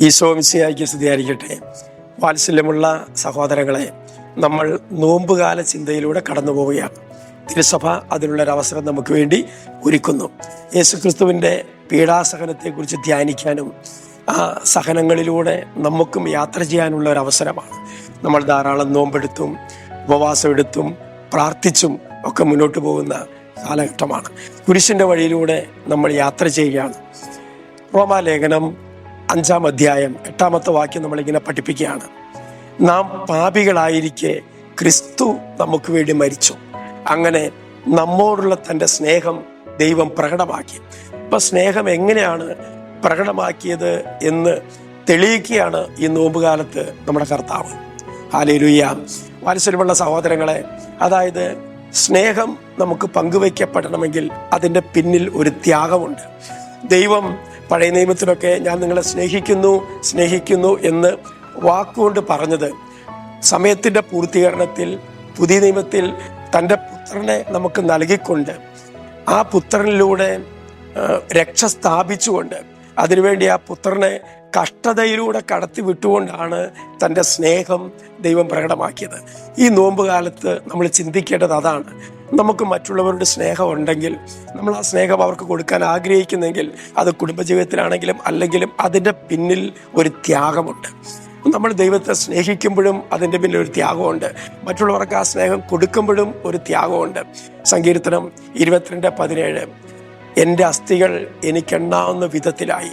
ഈശോ മിശിഹായ്ക്ക് സ്തുതിയായിരിക്കട്ടെ വാത്സല്യമുള്ള സഹോദരങ്ങളെ നമ്മൾ നോമ്പുകാല ചിന്തയിലൂടെ കടന്നു പോവുകയാണ് തിരുസഭ അതിനുള്ളൊരവസരം നമുക്ക് വേണ്ടി ഒരുക്കുന്നു. യേശുക്രിസ്തുവിന്റെ പീഡാസഹനത്തെക്കുറിച്ച് ധ്യാനിക്കാനും ആ സഹനങ്ങളിലൂടെ നമുക്കും യാത്ര ചെയ്യാനുള്ള ഒരു അവസരമാണ് നമ്മൾ ധാരാളം നോമ്പെടുത്തും ഉപവാസം എടുത്തും പ്രാർത്ഥിച്ചും ഒക്കെ മുന്നോട്ട് പോകുന്ന കാലഘട്ടമാണ്. കുരിശിന്റെ വഴിയിലൂടെ നമ്മൾ യാത്ര ചെയ്യുകയാണ്. റോമാലേഖനം അഞ്ചാം അധ്യായം എട്ടാമത്തെ വാക്യം നമ്മളിങ്ങനെ പഠിപ്പിക്കുകയാണ്. നാം പാപികളായിരിക്കെ ക്രിസ്തു നമുക്ക് വേണ്ടി മരിച്ചു. അങ്ങനെ നമ്മോടുള്ള തന്റെ സ്നേഹം ദൈവം പ്രകടമാക്കി. ഇപ്പം സ്നേഹം എങ്ങനെയാണ് പ്രകടമാക്കിയത് എന്ന് തെളിയിക്കുകയാണ് ഈ നോമ്പുകാലത്ത് നമ്മുടെ കർത്താവ്. ഹാലേലുയ്യ വാത്സല്യമുള്ള സഹോദരങ്ങളെ അതായത് സ്നേഹം നമുക്ക് പങ്കുവയ്ക്കപ്പെടണമെങ്കിൽ അതിന്റെ പിന്നിൽ ഒരു ത്യാഗമുണ്ട്. ദൈവം പഴയ നിയമത്തിലൊക്കെ ഞാൻ നിങ്ങളെ സ്നേഹിക്കുന്നു സ്നേഹിക്കുന്നു എന്ന് വാക്കുകൊണ്ട് പറഞ്ഞത്. സമയത്തിന്റെ പൂർത്തീകരണത്തിൽ പുതിയ നിയമത്തിൽ തന്റെ പുത്രനെ നമുക്ക് നൽകിക്കൊണ്ട് ആ പുത്രനിലൂടെ രക്ഷ സ്ഥാപിച്ചുകൊണ്ട് അതിനുവേണ്ടി ആ പുത്രനെ കഷ്ടതയിലൂടെ കടത്തി വിട്ടുകൊണ്ടാണ് തന്റെ സ്നേഹം ദൈവം പ്രകടമാക്കിയത്. ഈ നോമ്പ് കാലത്ത് നമ്മൾ ചിന്തിക്കേണ്ടത് അതാണ്. നമുക്ക് മറ്റുള്ളവരുടെ സ്നേഹം ഉണ്ടെങ്കിൽ നമ്മൾ ആ സ്നേഹം അവർക്ക് കൊടുക്കാൻ ആഗ്രഹിക്കുന്നെങ്കിൽ അത് കുടുംബജീവിതത്തിലാണെങ്കിലും അല്ലെങ്കിലും അതിന്റെ പിന്നിൽ ഒരു ത്യാഗമുണ്ട്. നമ്മൾ ദൈവത്തെ സ്നേഹിക്കുമ്പോഴും അതിന്റെ പിന്നിൽ ഒരു ത്യാഗമുണ്ട്. മറ്റുള്ളവർക്ക് ആ സ്നേഹം കൊടുക്കുമ്പോഴും ഒരു ത്യാഗമുണ്ട്. സങ്കീർത്തനം ഇരുപത്തിരണ്ട് പതിനേഴ് എന്റെ അസ്ഥികൾ എനിക്കെണ്ണാവുന്ന വിധത്തിലായി.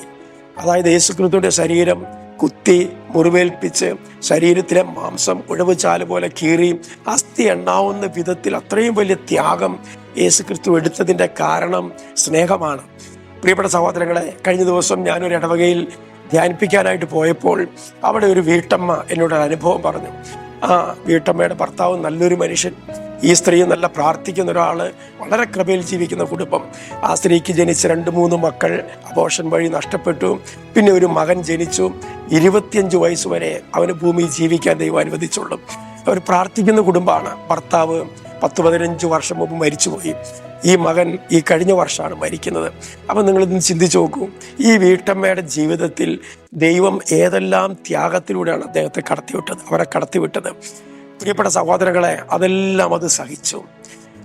അതായത് യേശുക്രിസ്തുവിന്റെ ശരീരം കുത്തി മുറിവേൽപ്പിച്ച് ശരീരത്തിലെ മാംസം ഉഴവുചാൽ പോലെ കീറി അസ്ഥി എണ്ണാവുന്ന വിധത്തിൽ അത്രയും വലിയ ത്യാഗം യേശു ക്രിസ്തു എടുത്തതിന്റെ കാരണം സ്നേഹമാണ്. പ്രിയപ്പെട്ട സഹോദരങ്ങളെ കഴിഞ്ഞ ദിവസം ഞാനൊരു ഇടവകയിൽ ധ്യാനിപ്പിക്കാനായിട്ട് പോയപ്പോൾ അവിടെ ഒരു വീട്ടമ്മ എന്നോട് അനുഭവം പറഞ്ഞു. ആ വീട്ടമ്മയുടെ ഭർത്താവ് നല്ലൊരു മനുഷ്യൻ. ഈ സ്ത്രീ നല്ല പ്രാർത്ഥിക്കുന്ന ഒരാൾ വളരെ കൃപയിൽ ജീവിക്കുന്ന കുടുംബം. ആ സ്ത്രീക്ക് ജനിച്ച രണ്ട് മൂന്ന് മക്കൾ അബോഷൻ വഴി നഷ്ടപ്പെട്ടു. പിന്നെ ഒരു മകൻ ജനിച്ചു. ഇരുപത്തിയഞ്ച് വയസ്സ് വരെ അവന് ഭൂമിയിൽ ജീവിക്കാൻ ദൈവം അനുവദിച്ചുള്ളൂ. അവർ പ്രാർത്ഥിക്കുന്ന കുടുംബമാണ്. ഭർത്താവ് പത്ത് പതിനഞ്ച് വർഷം മുമ്പ് മരിച്ചുപോയി. ഈ മകൻ ഈ കഴിഞ്ഞ വർഷമാണ് മരിക്കുന്നത്. അപ്പം നിങ്ങളിന്ന് ചിന്തിച്ചു നോക്കൂ. ഈ വീട്ടമ്മയുടെ ജീവിതത്തിൽ ദൈവം ഏതെല്ലാം ത്യാഗത്തിലൂടെയാണ് അദ്ദേഹത്തെ കടത്തിവിട്ടത് അവരെ കടത്തിവിട്ടത്. പ്രിയപ്പെട്ട സഹോദരങ്ങളെ അതെല്ലാം അത് സഹിച്ചു.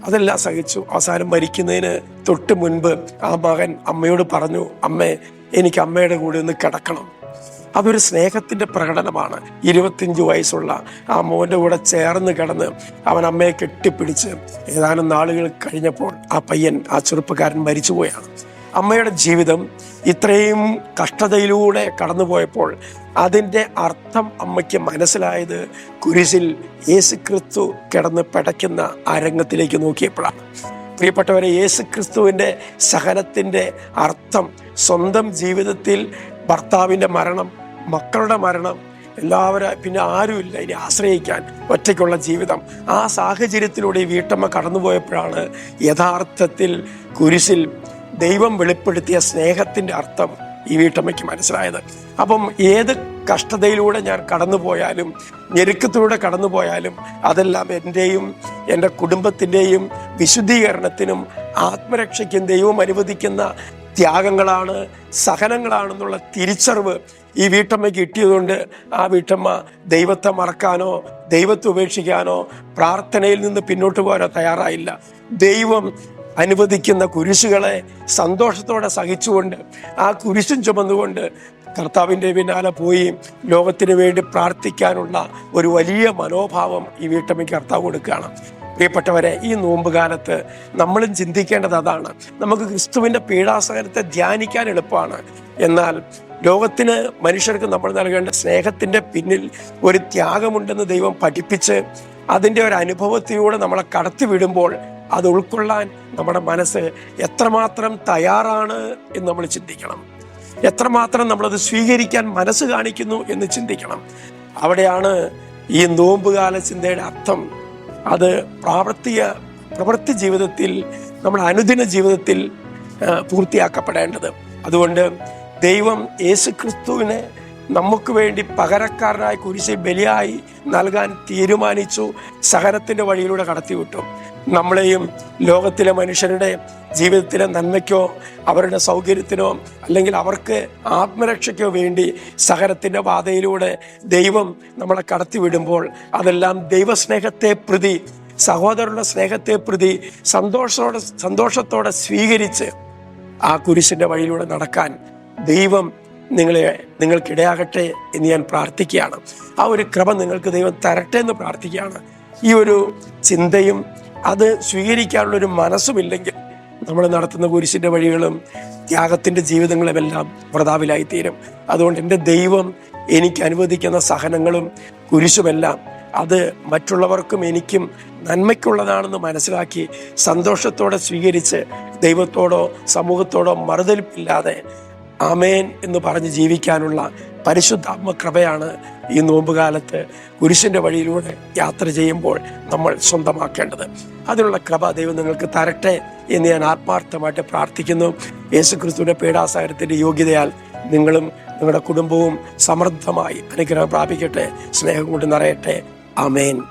അതെല്ലാം സഹിച്ചു. അവസാനം മരിക്കുന്നതിന് തൊട്ട് മുൻപ് ആ മകൻ അമ്മയോട് പറഞ്ഞു അമ്മേ എനിക്ക് അമ്മയുടെ കൂടെ ഒന്ന് കിടക്കണം. അതൊരു സ്നേഹത്തിന്റെ പ്രകടനമാണ്. ഇരുപത്തിയഞ്ച് വയസ്സുള്ള ആ മോന്റെ കൂടെ ചേർന്ന് കിടന്ന് അവൻ അമ്മയെ കെട്ടിപ്പിടിച്ച് ഏതാനും നാളുകൾ കഴിഞ്ഞപ്പോൾ ആ പയ്യൻ ആ ചെറുപ്പക്കാരൻ മരിച്ചുപോയാണ്. അമ്മയുടെ ജീവിതം ഇത്രയും കഷ്ടതയിലൂടെ കടന്നുപോയപ്പോൾ അതിന്റെ അർത്ഥം അമ്മയ്ക്ക് മനസ്സിലായത് കുരിശിൽ യേശുക്രിസ്തു കിടന്ന് പടയ്ക്കുന്ന ആ രംഗത്തിലേക്ക് നോക്കിയപ്പോഴാണ്. പ്രിയപ്പെട്ടവരെ യേശു ക്രിസ്തുവിന്റെ സഹനത്തിന്റെ അർത്ഥം സ്വന്തം ജീവിതത്തിൽ ഭർത്താവിന്റെ മരണം മക്കളുടെ മരണം എല്ലാവരും പിന്നെ ആരുമില്ല ഇനി ആശ്രയിക്കാൻ ഒറ്റയ്ക്കുള്ള ജീവിതം. ആ സാഹചര്യത്തിലൂടെ ഈ വീട്ടമ്മ കടന്നുപോയപ്പോഴാണ് യഥാർത്ഥത്തിൽ കുരിശിൽ ദൈവം വെളിപ്പെടുത്തിയ സ്നേഹത്തിന്റെ അർത്ഥം ഈ വീട്ടമ്മയ്ക്ക് മനസ്സിലായത്. അപ്പം ഏത് കഷ്ടതയിലൂടെ ഞാൻ കടന്നു പോയാലും ഞെരുക്കത്തിലൂടെ കടന്നു പോയാലും അതെല്ലാം എന്റെയും എന്റെ കുടുംബത്തിന്റെയും വിശുദ്ധീകരണത്തിനും ആത്മരക്ഷയ്ക്കും ദൈവം അനുവദിക്കുന്ന ത്യാഗങ്ങളാണ് സഹനങ്ങളാണെന്നുള്ള തിരിച്ചറിവ് ഈ വീട്ടമ്മയ്ക്ക് കിട്ടിയതുകൊണ്ട് ആ വീട്ടമ്മ ദൈവത്തെ മറക്കാനോ ദൈവത്തെ ഉപേക്ഷിക്കാനോ പ്രാർത്ഥനയിൽ നിന്ന് പിന്നോട്ട് പോകാനോ തയ്യാറായില്ല. ദൈവം അനുവദിക്കുന്ന കുരിശുകളെ സന്തോഷത്തോടെ സഹിച്ചുകൊണ്ട് ആ കുരിശും ചുമന്നുകൊണ്ട് കർത്താവിന്റെ പിന്നാലെ പോയി ലോകത്തിന് വേണ്ടി പ്രാർത്ഥിക്കാനുള്ള ഒരു വലിയ മനോഭാവം ഈ വീട്ടമ്മയ്ക്ക് കർത്താവ് കൊടുക്കുകയാണ്. പ്രിയപ്പെട്ടവരെ ഈ നോമ്പ് കാലത്ത് നമ്മളും ചിന്തിക്കേണ്ടത് അതാണ്. നമുക്ക് ക്രിസ്തുവിന്റെ പീഡാസഹനത്തെ ധ്യാനിക്കാൻ എളുപ്പമാണ്. എന്നാൽ ലോകത്തിന് മനുഷ്യർക്ക് നമ്മൾ നൽകേണ്ട സ്നേഹത്തിന്റെ പിന്നിൽ ഒരു ത്യാഗമുണ്ടെന്ന് ദൈവം പഠിപ്പിച്ച് അതിന്റെ ഒരു അനുഭവത്തിലൂടെ നമ്മളെ കടത്തി വിടുമ്പോൾ അത് ഉൾക്കൊള്ളാൻ നമ്മുടെ മനസ്സ് എത്രമാത്രം തയ്യാറാണ് എന്ന് നമ്മൾ ചിന്തിക്കണം. എത്രമാത്രം നമ്മളത് സ്വീകരിക്കാൻ മനസ്സ് കാണിക്കുന്നു എന്ന് ചിന്തിക്കണം. അവിടെയാണ് ഈ നോമ്പുകാല ചിന്തയുടെ അർത്ഥം. അത് പ്രാവർത്തിക പ്രവൃത്തി ജീവിതത്തിൽ നമ്മുടെ അനുദിന ജീവിതത്തിൽ പൂർത്തിയാക്കപ്പെടേണ്ടത്. അതുകൊണ്ട് ദൈവം യേശുക്രിസ്തുവിനെ നമുക്ക് വേണ്ടി പകരക്കാരനായി കുരിശി ബലിയായി നൽകാൻ തീരുമാനിച്ചു. സഹനത്തിന്റെ വഴിയിലൂടെ കടത്തിവിട്ടു നമ്മളെയും ലോകത്തിലെ മനുഷ്യരുടെ ജീവിതത്തിലെ നന്മയ്ക്കോ അവരുടെ സൗകര്യത്തിനോ അല്ലെങ്കിൽ അവർക്ക് ആത്മരക്ഷയ്ക്കോ വേണ്ടി സഹനത്തിന്റെ പാതയിലൂടെ ദൈവം നമ്മളെ കടത്തിവിടുമ്പോൾ അതെല്ലാം ദൈവസ്നേഹത്തെ പ്രതി സഹോദരരുടെ സ്നേഹത്തെ പ്രതി സന്തോഷത്തോടെ സന്തോഷത്തോടെ സ്വീകരിച്ച് ആ കുരിശിന്റെ വഴിയിലൂടെ നടക്കാൻ ദൈവം നിങ്ങളെ നിങ്ങൾക്കിടയാകട്ടെ എന്ന് ഞാൻ പ്രാർത്ഥിക്കുകയാണ്. ആ ഒരു ക്രമം നിങ്ങൾക്ക് ദൈവം തരട്ടെ എന്ന് പ്രാർത്ഥിക്കുകയാണ്. ഈ ഒരു ചിന്തയും അത് സ്വീകരിക്കാനുള്ള ഒരു മനസ്സുമില്ലെങ്കിൽ നമ്മൾ നടത്തുന്ന കുരിശിന്റെ വഴികളും ത്യാഗത്തിന്റെ ജീവിതങ്ങളുമെല്ലാം വ്രതാവിലായി തീരും അതുകൊണ്ട് എന്റെ ദൈവം എനിക്ക് അനുവദിക്കുന്ന സഹനങ്ങളും കുരിശുമെല്ലാം അത് മറ്റുള്ളവർക്കും എനിക്കും നന്മയ്ക്കുള്ളതാണെന്ന് മനസ്സിലാക്കി സന്തോഷത്തോടെ സ്വീകരിച്ച് ദൈവത്തോടോ സമൂഹത്തോടോ മറുതലിപ്പില്ലാതെ ആമേൻ എന്ന് പറഞ്ഞ് ജീവിക്കാനുള്ള പരിശുദ്ധാത്മ കൃപയാണ് ഈ നോമ്പുകാലത്ത് കുരിശിന്റെ വഴിയിലൂടെ യാത്ര ചെയ്യുമ്പോൾ നമ്മൾ സ്വന്തമാക്കേണ്ടത്. അതിനുള്ള കൃപ ദൈവം നിങ്ങൾക്ക് തരട്ടെ എന്ന് ഞാൻ ആത്മാർത്ഥമായിട്ട് പ്രാർത്ഥിക്കുന്നു. യേശുക്രിസ്തുവിന്റെ പീഡാസാരത്തിന്റെ യോഗ്യതയാൽ നിങ്ങളും നിങ്ങളുടെ കുടുംബവും സമൃദ്ധമായി അനുഗ്രഹം പ്രാപിക്കട്ടെ. സ്നേഹം കൊണ്ട് നിറയട്ടെ. ആമേൻ.